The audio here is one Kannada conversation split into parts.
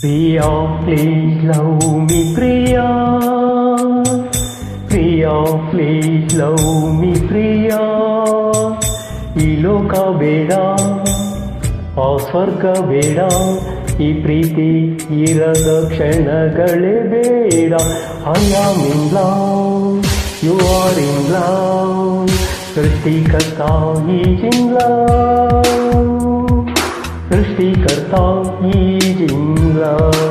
Priya please love me Priya Priya please love me Priya ಈ ಲೋಕ ಬೇಡ ಆ ಸ್ವರ್ಗ ಬೇಡ, ಈ ಪ್ರೀತಿ ಇರದ ಕ್ಷಣಗಳೇ ಬೇಡ. I am in love you are in love ಸೃಷ್ಟಿಕರ್ತ ಈಸ್ ಇನ್ ಲವ್. ಸೃಷ್ಟಿಕರ್ತ ಈಸ್ love.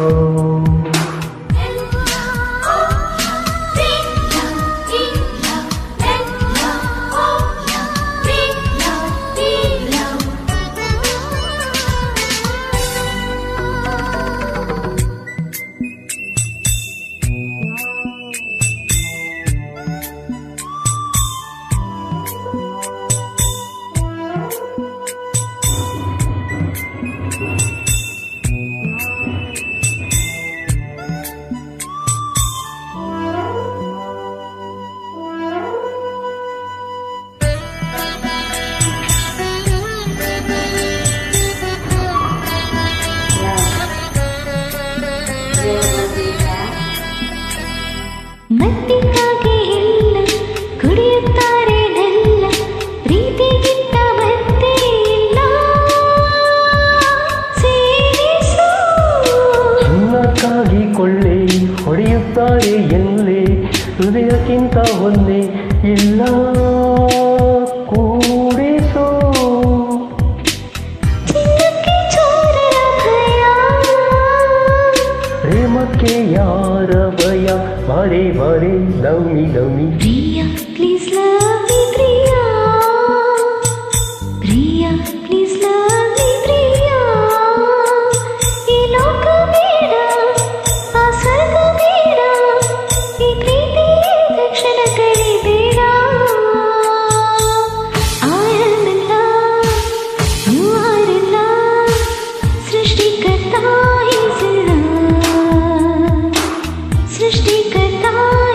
ಚಿನ್ನಕ್ಕಾಗಿ ಕೊಳ್ಳೆ ಹೊಡೆಯುತ್ತಾರೆ ಎಲ್ಲೇ ಹೃದಯಕ್ಕಿಂತ ಒಂದೇ ಇಲ್ಲ ಕೂಡಿಸೋ ಚಿನ್ನಕ್ಕೆ ಚೋರರ ಭಯ ಪ್ರೇಮಕ್ಕೆ ಯಾರ ಭಯ ಬರೆ ಬರೆ ದೌನಿ ದೌನಿ ಪ್ರಿಯ ಪ್ಲೀಸ್ 知道。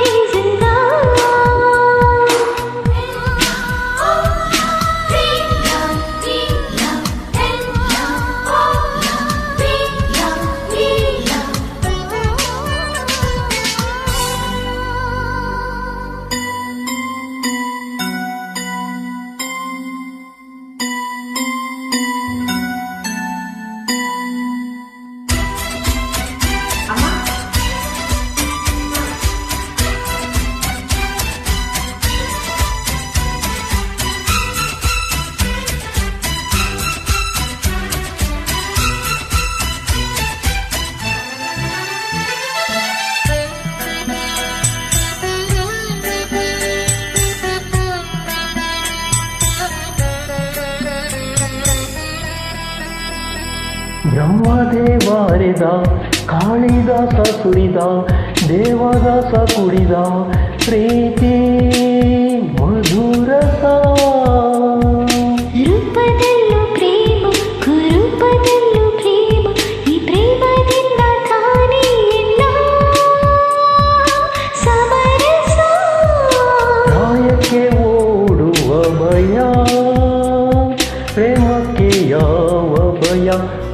ಬ್ರಹ್ಮದೇವಾರಿದ ಕಾಳಿದಾಸ ಸುರಿದ ದೇವದಾಸ ಕುಡಿದ ಪ್ರೀತಿ ಮಧುರಸ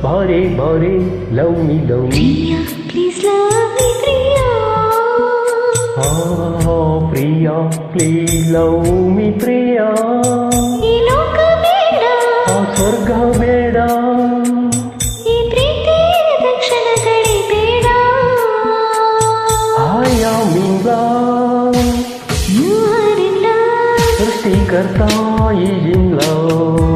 బారే బారే love me love me Priya please love me Priya స్వర్గ ಬೇಡ. सृष्टिकर्ता ये जिन लव